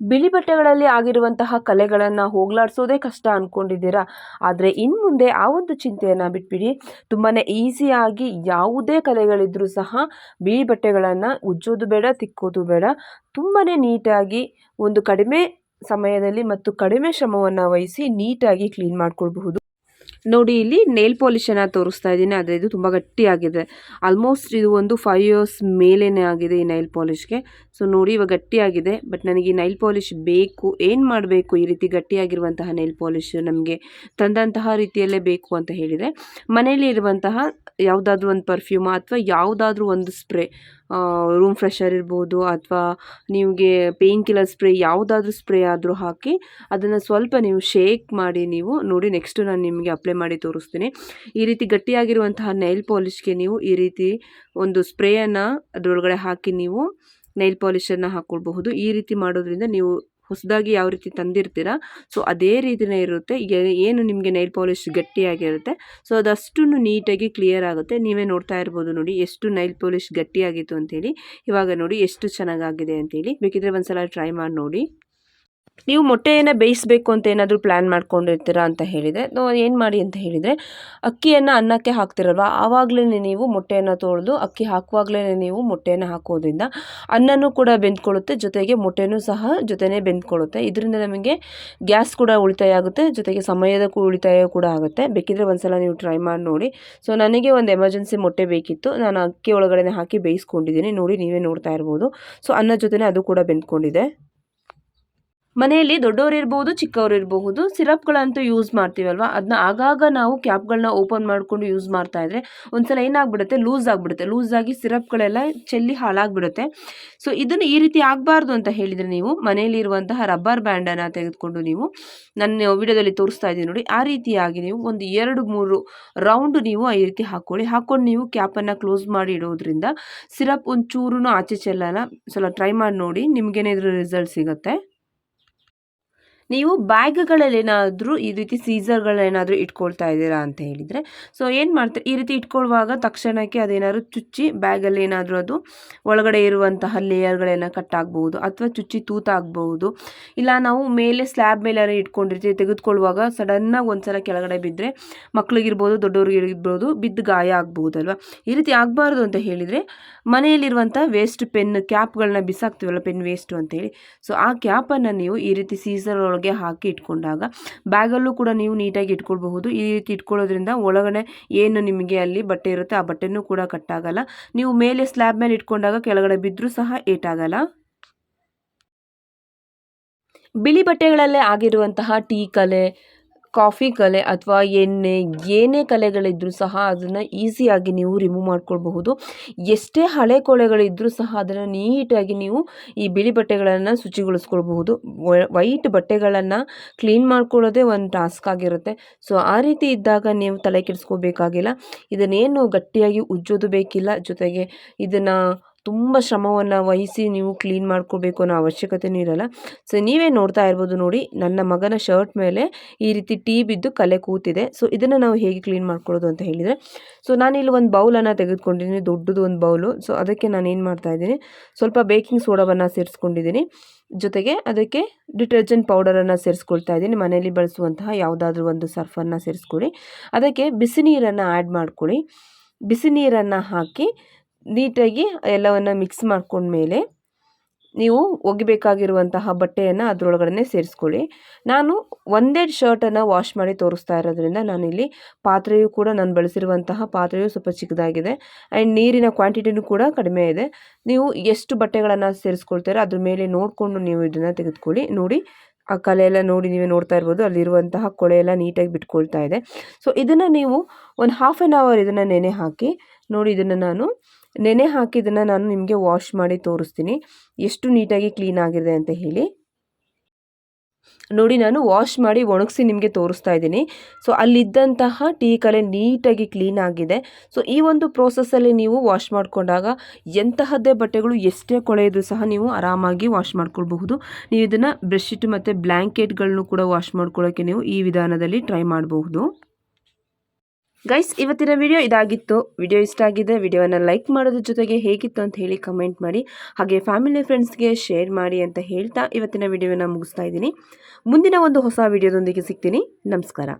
ಬಿಳಿ ಬಟ್ಟೆಗಳಲ್ಲಿ ಆಗಿರುವಂತಹ ಕಲೆಗಳನ್ನು ಹೋಗಲಾಡಿಸೋದೇ ಕಷ್ಟ ಅಂದ್ಕೊಂಡಿದ್ದೀರಾ ಆದರೆ ಇನ್ನು ಮುಂದೆ ಆ ಒಂದು ಚಿಂತೆಯನ್ನು ಬಿಟ್ಬಿಡಿ. ತುಂಬಾ ಈಸಿಯಾಗಿ ಯಾವುದೇ ಕಲೆಗಳಿದ್ದರೂ ಸಹ ಬಿಳಿ ಬಟ್ಟೆಗಳನ್ನು ಉಜ್ಜೋದು ಬೇಡ, ತಿಕ್ಕೋದು ಬೇಡ. ತುಂಬಾ ನೀಟಾಗಿ ಒಂದು ಕಡಿಮೆ ಸಮಯದಲ್ಲಿ ಮತ್ತು ಕಡಿಮೆ ಶ್ರಮವನ್ನು ವಹಿಸಿ ನೀಟಾಗಿ ಕ್ಲೀನ್ ಮಾಡ್ಕೊಳ್ಬಹುದು. ನೋಡಿ, ಇಲ್ಲಿ ನೇಲ್ ಪಾಲಿಶನ್ನು ತೋರಿಸ್ತಾ ಇದ್ದೀನಿ. ಆದರೆ ಇದು ತುಂಬ ಗಟ್ಟಿಯಾಗಿದೆ. ಆಲ್ಮೋಸ್ಟ್ ಇದು ಒಂದು ಫೈವ್ ಇಯರ್ಸ್ ಮೇಲೇ ಆಗಿದೆ ಈ ನೈಲ್ ಪಾಲಿಶ್ಗೆ ಸೊ ನೋಡಿ, ಇವಾಗ ಗಟ್ಟಿಯಾಗಿದೆ. ಬಟ್ ನನಗೆ ಈ ನೈಲ್ ಪಾಲಿಶ್ ಬೇಕು. ಏನು ಮಾಡಬೇಕು ಈ ರೀತಿ ಗಟ್ಟಿಯಾಗಿರುವಂತಹ ನೈಲ್ ಪಾಲಿಶ್ ನಮಗೆ? ತಂದಂತಹ ರೀತಿಯಲ್ಲೇ ಬೇಕು ಅಂತ ಹೇಳಿದೆ ಮನೆಯಲ್ಲಿ ಇರುವಂತಹ ಯಾವುದಾದ್ರೂ ಒಂದು ಪರ್ಫ್ಯೂಮ್ ಅಥವಾ ಯಾವುದಾದ್ರೂ ಒಂದು ಸ್ಪ್ರೇ ರೂಮ್ ಫ್ರೆಶರ್ ಇರ್ಬೋದು ಅಥವಾ ನಿಮಗೆ ಪೇಯ್ನ್ ಕಿಲ್ಲರ್ ಸ್ಪ್ರೇ ಯಾವುದಾದ್ರೂ ಸ್ಪ್ರೇ ಆದರೂ ಹಾಕಿ ಅದನ್ನು ಸ್ವಲ್ಪ ನೀವು ಶೇಕ್ ಮಾಡಿ ನೀವು ನೋಡಿ ನೆಕ್ಸ್ಟು ನಾನು ನಿಮಗೆ ಅಪ್ಲೈ ಮಾಡಿ ತೋರಿಸ್ತೀನಿ. ಈ ರೀತಿ ಗಟ್ಟಿಯಾಗಿರುವಂತಹ ನೈಲ್ ಪಾಲಿಷ್ಗೆ ನೀವು ಈ ರೀತಿ ಒಂದು ಸ್ಪ್ರೇಯನ್ನು ಅದರೊಳಗಡೆ ಹಾಕಿ ನೀವು ನೈಲ್ ಪಾಲಿಷನ್ನು ಹಾಕ್ಕೊಳ್ಬಹುದು ಈ ರೀತಿ ಮಾಡೋದ್ರಿಂದ ನೀವು ಹೊಸದಾಗಿ ಯಾವ ರೀತಿ ತಂದಿರ್ತೀರಾ? ಸೊ, ಅದೇ ರೀತಿಯೇ ಇರುತ್ತೆ. ಏನು ನಿಮಗೆ ನೈಲ್ ಪಾಲಿಶ್ ಗಟ್ಟಿಯಾಗಿರುತ್ತೆ. ಸೊ ಅದಷ್ಟು ನೀಟಾಗಿ ಕ್ಲಿಯರ್ ಆಗುತ್ತೆ. ನೀವೇ ನೋಡ್ತಾ ಇರ್ಬೋದು ನೋಡಿ ಎಷ್ಟು ನೈಲ್ ಪಾಲಿಶ್ ಗಟ್ಟಿಯಾಗಿತ್ತು ಅಂತೇಳಿ ಇವಾಗ ನೋಡಿ ಎಷ್ಟು ಚೆನ್ನಾಗಾಗಿದೆ ಅಂತೇಳಿ ಬೇಕಿದ್ರೆ ಒಂದ್ಸಲ ಟ್ರೈ ಮಾಡಿ ನೋಡಿ. ನೀವು ಮೊಟ್ಟೆಯನ್ನು ಬೇಯಿಸಬೇಕು ಅಂತ ಏನಾದರೂ ಪ್ಲ್ಯಾನ್ ಮಾಡ್ಕೊಂಡಿರ್ತೀರಾ ಅಂತ ಹೇಳಿದರೆ ಏನು ಮಾಡಿ ಅಂತ ಹೇಳಿದರೆ, ಅಕ್ಕಿಯನ್ನು ಅನ್ನಕ್ಕೆ ಹಾಕ್ತಿರಲ್ವ? ಆವಾಗಲೇ ನೀವು ಮೊಟ್ಟೆಯನ್ನು ತೊಳೆದು ಅಕ್ಕಿ ಹಾಕುವಾಗಲೇ ನೀವು ಮೊಟ್ಟೆಯನ್ನು ಹಾಕೋದ್ರಿಂದ ಅನ್ನನೂ ಕೂಡ ಬೆಂದ್ಕೊಳ್ಳುತ್ತೆ, ಜೊತೆಗೆ ಮೊಟ್ಟೆನೂ ಸಹ ಜೊತೆನೇ ಬೆಂದ್ಕೊಳ್ಳುತ್ತೆ. ಇದರಿಂದ ನಮಗೆ ಗ್ಯಾಸ್ ಕೂಡ ಉಳಿತಾಯ ಆಗುತ್ತೆ, ಜೊತೆಗೆ ಸಮಯದ ಉಳಿತಾಯ ಕೂಡ ಆಗುತ್ತೆ. ಬೇಕಿದ್ರೆ ಒಂದ್ಸಲ ನೀವು ಟ್ರೈ ಮಾಡಿ ನೋಡಿ. ಸೊ ನನಗೆ ಒಂದು ಎಮರ್ಜೆನ್ಸಿ ಮೊಟ್ಟೆ ಬೇಕಿತ್ತು. ನಾನು ಅಕ್ಕಿ ಒಳಗಡೆ ಹಾಕಿ ಬೇಯಿಸ್ಕೊಂಡಿದ್ದೀನಿ. ನೋಡಿ, ನೀವೇ ನೋಡ್ತಾ ಇರ್ಬೋದು. ಸೊ ಅನ್ನ ಜೊತೆನೇ ಅದು ಕೂಡ ಬೆಂದ್ಕೊಂಡಿದೆ. ಮನೆಯಲ್ಲಿ ದೊಡ್ಡವರು ಇರಬಹುದು ಚಿಕ್ಕವರು ಇರಬಹುದು, ಸಿರಪ್ಗಳಂತೂ ಯೂಸ್ ಮಾಡ್ತೀವಲ್ವ? ಅದನ್ನ ಆಗಾಗ ನಾವು ಕ್ಯಾಪ್ಗಳನ್ನ ಓಪನ್ ಮಾಡಿಕೊಂಡು ಯೂಸ್ ಮಾಡ್ತಾ ಇದ್ರೆ ಒಂದ್ಸಲ ಏನಾಗ್ಬಿಡುತ್ತೆ? ಲೂಸ್ ಆಗಿಬಿಡುತ್ತೆ. ಲೂಸ್ ಆಗಿ ಸಿರಪ್ಗಳೆಲ್ಲ ಚೆಲ್ಲಿ ಹಾಳಾಗ್ಬಿಡುತ್ತೆ. ಸೊ ಇದನ್ನು ಈ ರೀತಿ ಆಗಬಾರ್ದು ಅಂತ ಹೇಳಿದರೆ ನೀವು ಮನೆಯಲ್ಲಿರುವಂತಹ ರಬ್ಬರ್ ಬ್ಯಾಂಡನ್ನು ತೆಗೆದುಕೊಂಡು ನೀವು ನನ್ನ ವಿಡಿಯೋದಲ್ಲಿ ತೋರಿಸ್ತಾ ಇದ್ದೀನಿ ನೋಡಿ, ಆ ರೀತಿಯಾಗಿ ನೀವು ಒಂದು ಎರಡು ಮೂರು ರೌಂಡ್ ನೀವು ಈ ರೀತಿ ಹಾಕ್ಕೊಳ್ಳಿ. ಹಾಕ್ಕೊಂಡು ನೀವು ಕ್ಯಾಪನ್ನು ಕ್ಲೋಸ್ ಮಾಡಿ ಇಡೋದ್ರಿಂದ ಸಿರಪ್ ಒಂಚೂರು ಆಚೆ ಚೆಲ್ಲಲ್ಲ. ಸ್ವಲ್ಪ ಟ್ರೈ ಮಾಡಿ ನೋಡಿ ನಿಮಗೇನೇ ಇದ್ರ ರಿಸಲ್ಟ್ ಸಿಗುತ್ತೆ. ನೀವು ಬ್ಯಾಗ್ಗಳಲ್ಲೇನಾದರೂ ಈ ರೀತಿ ಸೀಸರ್ಗಳೇನಾದರೂ ಇಟ್ಕೊಳ್ತಾ ಇದ್ದೀರಾ ಅಂತ ಹೇಳಿದರೆ, ಸೊ ಏನು ಮಾಡ್ತಾರೆ? ಈ ರೀತಿ ಇಟ್ಕೊಳ್ಳುವಾಗ ತಕ್ಷಣಕ್ಕೆ ಅದೇನಾದ್ರು ಚುಚ್ಚಿ ಬ್ಯಾಗಲ್ಲಿ ಏನಾದರೂ ಅದು ಒಳಗಡೆ ಇರುವಂತಹ ಕಟ್ ಆಗ್ಬೋದು ಅಥವಾ ಚುಚ್ಚಿ ತೂತಾಗಬಹುದು. ಇಲ್ಲ ನಾವು ಮೇಲೆ ಸ್ಲ್ಯಾಬ್ ಮೇಲೆ ಇಟ್ಕೊಂಡಿರ್ತೀವಿ, ತೆಗೆದುಕೊಳ್ಳುವಾಗ ಸಡನ್ನಾಗಿ ಒಂದು ಸಲ ಕೆಳಗಡೆ ಬಿದ್ದರೆ ಮಕ್ಳಿಗಿರ್ಬೋದು, ದೊಡ್ಡವ್ರಿಗಿರ್ಬೋದು ಬಿದ್ದು ಗಾಯ ಆಗ್ಬೋದಲ್ವ ಈ ರೀತಿ ಆಗಬಾರ್ದು ಅಂತ ಹೇಳಿದರೆ ಮನೆಯಲ್ಲಿರುವಂಥ ವೇಸ್ಟ್ ಪೆನ್, ಕ್ಯಾಪ್ಗಳನ್ನ ಬಿಸಾಕ್ತೀವಲ್ಲ ಪೆನ್ ವೇಸ್ಟು ಅಂತೇಳಿ ಸೊ ಆ ಕ್ಯಾಪನ್ನು ನೀವು ಈ ರೀತಿ ಸೀಸರ್ ಒಳಗೆ ಹಾಕಿ ಇಟ್ಕೊಂಡಾಗ ಬ್ಯಾಗಲ್ಲೂ ಕೂಡ ನೀವು ನೀಟಾಗಿ ಇಟ್ಕೊಳ್ಬಹುದು. ಈ ರೀತಿ ಇಟ್ಕೊಳ್ಳೋದ್ರಿಂದ ಒಳಗಡೆ ಏನು ನಿಮಗೆ ಅಲ್ಲಿ ಬಟ್ಟೆ ಇರುತ್ತೆ ಆ ಬಟ್ಟೆನೂ ಕೂಡ ಕಟ್ಟಾಗಲ್ಲ. ನೀವು ಮೇಲೆ ಸ್ಲ್ಯಾಬ್ ಮೇಲೆ ಇಟ್ಕೊಂಡಾಗ ಕೆಳಗಡೆ ಬಿದ್ದರೂ ಸಹ ಏಟಾಗಲ್ಲ. ಬಿಳಿ ಬಟ್ಟೆಗಳಲ್ಲೇ ಆಗಿರುವಂತಹ ಟೀ ಕಲೆ ಕಾಫಿ ಕಲೆ ಅಥವಾ ಎಣ್ಣೆ ಏನೇ ಕಲೆಗಳಿದ್ದರೂ ಸಹ ಅದನ್ನು ಈಸಿಯಾಗಿ ನೀವು ರಿಮೂವ್ ಮಾಡ್ಕೊಳ್ಬಹುದು. ಎಷ್ಟೇ ಹಳೆ ಕೊಳೆಗಳಿದ್ದರೂ ಸಹ ಅದನ್ನು ನೀಟಾಗಿ ನೀವು ಈ ಬಿಳಿ ಬಟ್ಟೆಗಳನ್ನು ಶುಚಿಗೊಳಿಸ್ಕೊಳ್ಬಹುದು. ವೈಟ್ ಬಟ್ಟೆಗಳನ್ನು ಕ್ಲೀನ್ ಮಾಡ್ಕೊಳ್ಳೋದೇ ಒಂದು ಟಾಸ್ಕ್ ಆಗಿರುತ್ತೆ. ಸೊ, ಆ ರೀತಿ ಇದ್ದಾಗ ನೀವು ತಲೆ ಕೆಡಿಸ್ಕೋಬೇಕಾಗಿಲ್ಲ. ಇದನ್ನೇನು ಗಟ್ಟಿಯಾಗಿ ಉಜ್ಜೋದು ಬೇಕಿಲ್ಲ. ಜೊತೆಗೆ ಇದನ್ನು ತುಂಬ ಶ್ರಮವನ್ನು ವಹಿಸಿ ನೀವು ಕ್ಲೀನ್ ಮಾಡ್ಕೋಬೇಕು ಅನ್ನೋ ಅವಶ್ಯಕತೆಯೂ ಇರಲ್ಲ. ಸೊ ನೀವೇ ನೋಡ್ತಾ ಇರ್ಬೋದು ನೋಡಿ, ನನ್ನ ಮಗನ ಶರ್ಟ್ ಮೇಲೆ ಈ ರೀತಿ ಟೀ ಬಿದ್ದು ಕಲೆ ಕೂತಿದೆ. ಸೊ ಇದನ್ನು ನಾವು ಹೇಗೆ ಕ್ಲೀನ್ ಮಾಡ್ಕೊಳ್ಳೋದು ಅಂತ ಹೇಳಿದರೆ ಸೊ ನಾನಿಲ್ಲಿ ಒಂದು ಬೌಲನ್ನು ತೆಗೆದುಕೊಂಡಿದ್ದೀನಿ, ದೊಡ್ಡದು ಒಂದು ಬೌಲು ಸೊ ಅದಕ್ಕೆ ನಾನು ಏನು ಮಾಡ್ತಾ ಇದ್ದೀನಿ, ಸ್ವಲ್ಪ ಬೇಕಿಂಗ್ ಸೋಡಾವನ್ನು ಸೇರಿಸ್ಕೊಂಡಿದ್ದೀನಿ. ಜೊತೆಗೆ ಅದಕ್ಕೆ ಡಿಟರ್ಜೆಂಟ್ ಪೌಡರನ್ನು ಸೇರಿಸ್ಕೊಳ್ತಾ ಇದ್ದೀನಿ. ಮನೆಯಲ್ಲಿ ಬಳಸುವಂತಹ ಯಾವುದಾದ್ರೂ ಒಂದು ಸರ್ಫನ್ನು ಸೇರಿಸ್ಕೊಳ್ಳಿ ಅದಕ್ಕೆ ಬಿಸಿ ನೀರನ್ನು ಆ್ಯಡ್ ಮಾಡ್ಕೊಳ್ಳಿ ಬಿಸಿ ನೀರನ್ನು ಹಾಕಿ ನೀಟಾಗಿ ಎಲ್ಲವನ್ನು ಮಿಕ್ಸ್ ಮಾಡ್ಕೊಂಡ್ಮೇಲೆ ನೀವು ಒಗಿಬೇಕಾಗಿರುವಂತಹ ಬಟ್ಟೆಯನ್ನು ಅದರೊಳಗಡೆ ಸೇರಿಸ್ಕೊಳ್ಳಿ. ನಾನು ಒಂದೇ ಶರ್ಟನ್ನು ವಾಶ್ ಮಾಡಿ ತೋರಿಸ್ತಾ ಇರೋದ್ರಿಂದ ನಾನಿಲ್ಲಿ ಪಾತ್ರೆಯು ಕೂಡ ನಾನು ಬಳಸಿರುವಂತಹ ಪಾತ್ರೆಯು ಸ್ವಲ್ಪ ಚಿಕ್ಕದಾಗಿದೆ ಆ್ಯಂಡ್ ನೀರಿನ ಕ್ವಾಂಟಿಟಿನೂ ಕೂಡ ಕಡಿಮೆ ಇದೆ. ನೀವು ಎಷ್ಟು ಬಟ್ಟೆಗಳನ್ನು ಸೇರಿಸ್ಕೊಳ್ತೀರೋ ಅದ್ರ ಮೇಲೆ ನೋಡಿಕೊಂಡು ನೀವು ಇದನ್ನು ತೆಗೆದುಕೊಳ್ಳಿ. ನೋಡಿ, ಆ ಕಲೆಯೆಲ್ಲ ನೋಡಿ ನೀವೇ ನೋಡ್ತಾ ಇರ್ಬೋದು. ಅಲ್ಲಿರುವಂತಹ ಕೊಳೆ ಎಲ್ಲ ನೀಟಾಗಿ ಬಿಟ್ಕೊಳ್ತಾ ಇದೆ. ಸೊ ಇದನ್ನು ನೀವು ಒಂದು ಹಾಫ್ ಆನ್ ಅವರ್ ಇದನ್ನು ನೆನೆ ಹಾಕಿ ನೋಡಿ, ಇದನ್ನು ನಾನು ನೆನೆ ಹಾಕಿದ್ದನ್ನು ನಾನು ನಿಮಗೆ ವಾಶ್ ಮಾಡಿ ತೋರಿಸ್ತೀನಿ. ಎಷ್ಟು ನೀಟಾಗಿ ಕ್ಲೀನ್ ಆಗಿದೆ ಅಂತ ಹೇಳಿ. ನೋಡಿ, ನಾನು ವಾಶ್ ಮಾಡಿ ಒಣಗಿಸಿ ನಿಮಗೆ ತೋರಿಸ್ತಾ ಇದ್ದೀನಿ. ಸೊ ಅಲ್ಲಿದ್ದಂತಹ ಟೀ ಕಲೆ ನೀಟಾಗಿ ಕ್ಲೀನ್ ಆಗಿದೆ. ಸೊ ಈ ಒಂದು ಪ್ರೋಸೆಸ್ಸಲ್ಲಿ ನೀವು ವಾಶ್ ಮಾಡಿಕೊಂಡಾಗ ಎಂತಹದ್ದೇ ಬಟ್ಟೆಗಳು ಎಷ್ಟೇ ಕೊಳೆಯಿದ್ರು ಸಹ ನೀವು ಆರಾಮಾಗಿ ವಾಶ್ ಮಾಡ್ಕೊಳ್ಬಹುದು. ನೀವು ಇದನ್ನು ಬೆಡ್ಶೀಟ್ ಮತ್ತು ಬ್ಲ್ಯಾಂಕೆಟ್ಗಳನ್ನು ಕೂಡ ವಾಶ್ ಮಾಡ್ಕೊಳ್ಳೋಕ್ಕೆ ನೀವು ಈ ವಿಧಾನದಲ್ಲಿ ಟ್ರೈ ಮಾಡಬಹುದು. ಗೈಸ್ ಇವತ್ತಿನ ವಿಡಿಯೋ ಇದಾಗಿತ್ತು. ವಿಡಿಯೋ ಇಷ್ಟ ಆಗಿದೆ ವಿಡಿಯೋನ ಲೈಕ್ ಮಾಡೋದ್ರ ಜೊತೆಗೆ ಹೇಗಿತ್ತು ಅಂತ ಹೇಳಿ ಕಮೆಂಟ್ ಮಾಡಿ. ಹಾಗೆ ಫ್ಯಾಮಿಲಿ ಫ್ರೆಂಡ್ಸ್ಗೆ ಶೇರ್ ಮಾಡಿ ಅಂತ ಹೇಳ್ತಾ ಇವತ್ತಿನ ವಿಡಿಯೋನ ಮುಗಿಸ್ತಾ ಇದ್ದೀನಿ. ಮುಂದಿನ ಒಂದು ಹೊಸ ವಿಡಿಯೋದೊಂದಿಗೆ ಸಿಗ್ತೀನಿ. ನಮಸ್ಕಾರ.